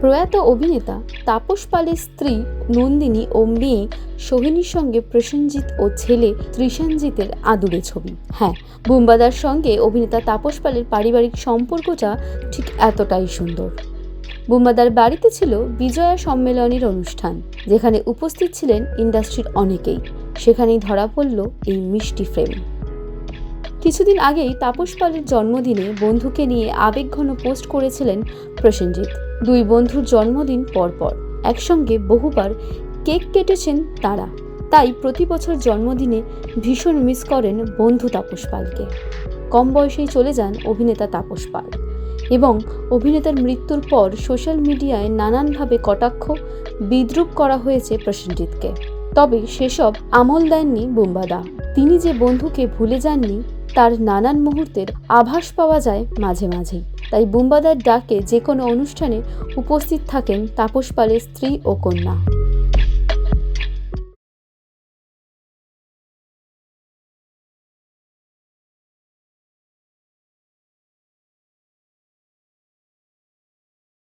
প্রয়াত অভিনেতা তাপস পালের স্ত্রী নন্দিনী ও মেয়ে সোহিনীর সঙ্গে প্রসেনজিৎ ও ছেলে ত্রিশানজিতের আদুরে ছবি। হ্যাঁ বুম্বাদার সঙ্গে অভিনেতা তাপস পালের পারিবারিক সম্পর্কটা ঠিক এতটাই সুন্দর। বুম্বাদার বাড়িতে ছিল বিজয়া সম্মেলনের অনুষ্ঠান, যেখানে উপস্থিত ছিলেন ইন্ডাস্ট্রির অনেকেই। সেখানেই ধরা পড়ল এই মিষ্টি ফ্রেম। কিছুদিন আগেই তাপস পালের জন্মদিনে বন্ধুকে নিয়ে আবেগঘন পোস্ট করেছিলেন প্রসেনজিৎ। দুই বন্ধুর জন্মদিন পরপর। একসঙ্গে বহুবার কেক কেটেছেন তারা। তাই প্রতি বছর জন্মদিনে ভীষণ মিস করেন বন্ধু তাপস পালকে। কম বয়সেই চলে যান অভিনেতা তাপস পাল। এবং অভিনেতার মৃত্যুর পর সোশ্যাল মিডিয়ায় নানানভাবে কটাক্ষ, বিদ্রুপ করা হয়েছে প্রসেনজিৎকে। তবে সেসব আমল দেননি বুম্বাদা। তিনি যে বন্ধুকে ভুলে যাননি তার নানান মুহূর্তের আভাস পাওয়া যায় মাঝে মাঝেই তাই বুম্বাদার ডাকে যে কোনো অনুষ্ঠানে উপস্থিত থাকেন তাপস পালের স্ত্রী ও কন্যা।